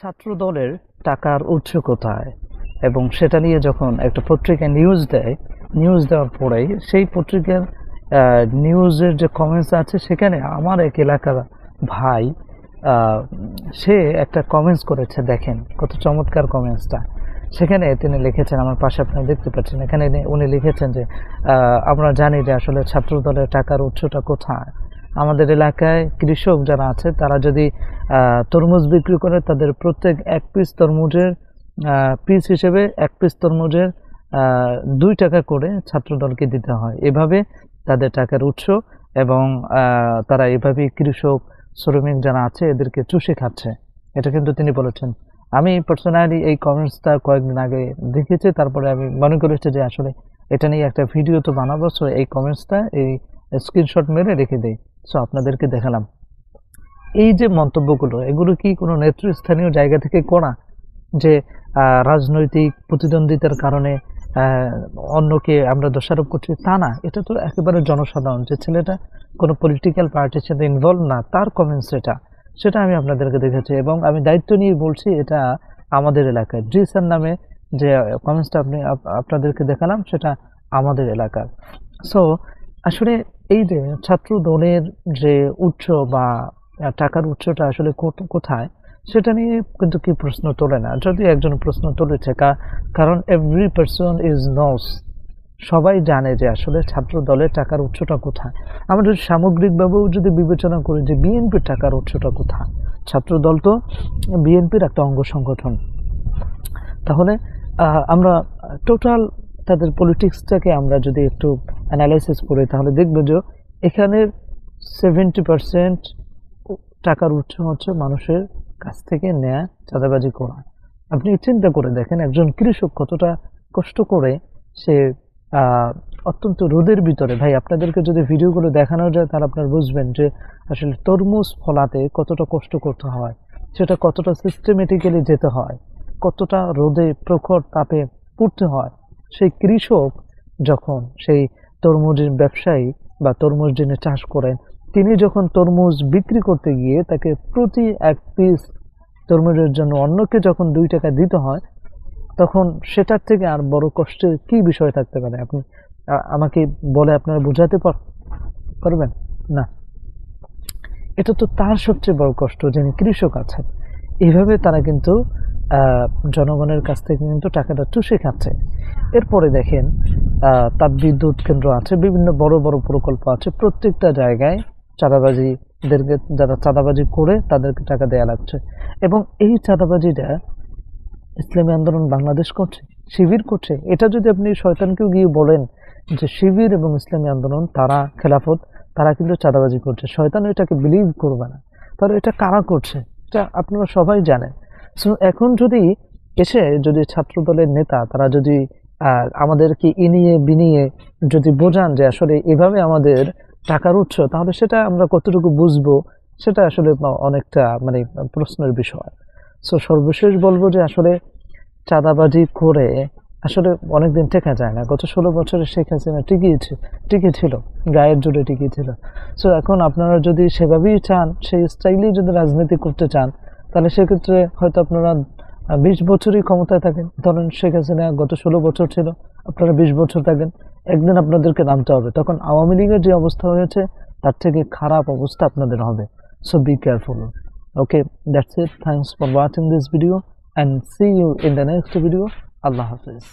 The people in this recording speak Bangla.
ছাত্র দলের টাকার উৎস কোথায়? এবং সেটা নিয়ে যখন একটা পত্রিকা নিউজ দেয় নিউজ দেওয়ার পরেই সেই পত্রিকার নিউজের যে কমেন্টস আছে, সেখানে আমার এক এলাকার ভাই সে একটা কমেন্টস করেছে, দেখেন কত চমৎকার কমেন্টসটা সেখানে তিনি লিখেছেন, আমার পাশে আপনি দেখতে পাচ্ছেন, এখানে উনি লিখেছেন যে আমরা জানি যে আসলে ছাত্র দলের টাকার উৎসটা কোথায়। আমাদের এলাকায় কৃষক যারা আছে, তারা যদি তরমুজ বিক্রি করে, তাদের প্রত্যেক এক পিস তরমুজের পিস হিসেবে এক পিস তরমুজের দুই টাকা করে ছাত্রদলকে দিতে হয়। এভাবে তাদের টাকার উৎস এবং তারা এভাবেই কৃষক, শ্রমিক যারা আছে, এদেরকে চুষে খাচ্ছে। এটা কিন্তু তিনি বলেছেন। আমি পার্সোনালি এই কমেন্টসটা কয়েকদিন আগে দেখেছি, তারপরে আমি মনে করেছি যে আসলে এটা নিয়ে একটা ভিডিও তো বানাবো সো এই কমেন্টসটা এই স্ক্রিনশট মেরে রেখে দেই। সো আপনাদেরকে দেখালাম। এই যে মন্তব্যগুলো, এগুলো কি কোনো নেতৃস্থানীয় জায়গা থেকে করা? যে রাজনৈতিক প্রতিদ্বন্দ্বিতার কারণে অন্যকে আমরা দোষারোপ করছি, তা না। এটা তো একেবারে জনসাধারণ, যে ছেলেটা কোনো পলিটিক্যাল পার্টির সাথে ইনভলভ না, তার কমেন্টস এটা। সেটা আমি আপনাদেরকে দেখেছি এবং আমি দায়িত্ব নিয়ে বলছি, এটা আমাদের এলাকায় জিসান নামে যে কমেন্টসটা আপনি, আপ- আপনাদেরকে দেখালাম, সেটা আমাদের এলাকার। সো আসলে এই যে ছাত্র দলের যে উৎস বা টাকার উৎসটা আসলে কোথ- কোথায়, সেটা নিয়ে কিন্তু কি প্রশ্ন তোলে না। যদি একজন প্রশ্ন তুলেছে কারণ এভরি পার্সন ইজ নোস সবাই জানে যে আসলে ছাত্র দলের টাকার উৎসটা কোথায়। আমরা যদি সামগ্রিকভাবেও যদি বিবেচনা করি যে বিএনপির টাকার উৎসটা কোথায় ছাত্র দল তো বিএনপির একটা অঙ্গ সংগঠন। তাহলে আমরা টোটাল তাদের পলিটিক্সটাকে আমরা যদি একটু অ্যানালাইসিস করে, তাহলে দেখব যে এখানের সেভেন্টি পার্সেন্ট টাকার উৎস হচ্ছে মানুষের কাছ থেকে নেয়া চাঁদাবাজি করা। আপনি চিন্তা করে দেখেন, একজন কৃষক কতটা কষ্ট করে সে অত্যন্ত রোদের ভিতরে। ভাই, আপনাদেরকে যদি ভিডিওগুলো দেখানো যায়, তাহলে আপনারা বুঝবেন যে আসলে তরমুজ ফলাতে কতটা কষ্ট করতে হয়, সেটা কতটা সিস্টেমেটিক্যালি যেতে হয়, কতটা রোদে প্রখর তাপে পড়তে হয়। সেই কৃষক যখন সেই তরমুজের ব্যবসায়ী বা তরমুজ যিনি চাষ করেন, তিনি যখন তরমুজ বিক্রি করতে গিয়ে তাকে প্রতি এক পিস তরমুজের জন্য অন্যকে যখন দুই টাকা দিতে হয়, তখন সেটার থেকে আর বড় কষ্টের কি বিষয় থাকতে পারে? আপনি আমাকে বলে আপনারা বোঝাতে পারবেন? না। এটা তো তার সবচেয়ে বড় কষ্ট, যিনি কৃষক আছেন। এইভাবে তারা কিন্তু জনগণের কাছ থেকে কিন্তু টাকাটা চুষে খাচ্ছে। এরপরে দেখেন আহ, তাপবিদ্যুৎ কেন্দ্র আছে বিভিন্ন বড় বড় প্রকল্প আছে। প্রত্যেকটা জায়গায় চাঁদাবাজিদেরকে যারা চাঁদাবাজি করে তাদেরকে টাকা দেয়া লাগছে। এবং এই চাঁদাবাজিটা ইসলামী আন্দোলন বাংলাদেশ করছে শিবির করছে। এটা যদি আপনি শয়তানকেও গিয়ে বলেন যে শিবির এবং ইসলামী আন্দোলন তারা খেলাফত তারা কিন্তু চাঁদাবাজি করছে। শয়তান এটাকে বিলিভ করবে না। তাহলে এটা কারা করছে? এটা আপনারা সবাই জানেন। এখন যদি এসে যদি ছাত্র দলের নেতা তারা যদি আহ, আমাদেরকে ইনিয়ে বিনিয়ে যদি বোঝান যে আসলে এভাবে আমাদের টাকার উৎস তাহলে সেটা আমরা কতটুকু বুঝব সেটা আসলে অনেকটা মানে প্রশ্নের বিষয়। সো সর্বশেষ বলব যে আসলে চাঁদাবাজি করে আসলে অনেকদিন টেকা যায় না। গত ষোলো বছরে শেখ হাসিনা টিকিয়ে ছি- টিকে ছিল গায়ের জোরে টিকিয়ে ছিল সো এখন আপনারা যদি সেভাবেই চান সেই স্টাইলেই যদি রাজনীতি করতে চান তাহলে সেক্ষেত্রে হয়তো আপনারা বিশ বছরই ক্ষমতায় থাকেন। ধরেন শেখ হাসিনা গত ষোলো বছর ছিল, আপনারা বিশ বছর থাকেন, একদিন আপনাদেরকে নামতে হবে। তখন আওয়ামী লীগের যে অবস্থা হয়েছে, তার থেকে খারাপ অবস্থা আপনাদের হবে। So be careful okay that's it. Thanks for watching this video and see in the next video Allah hafiz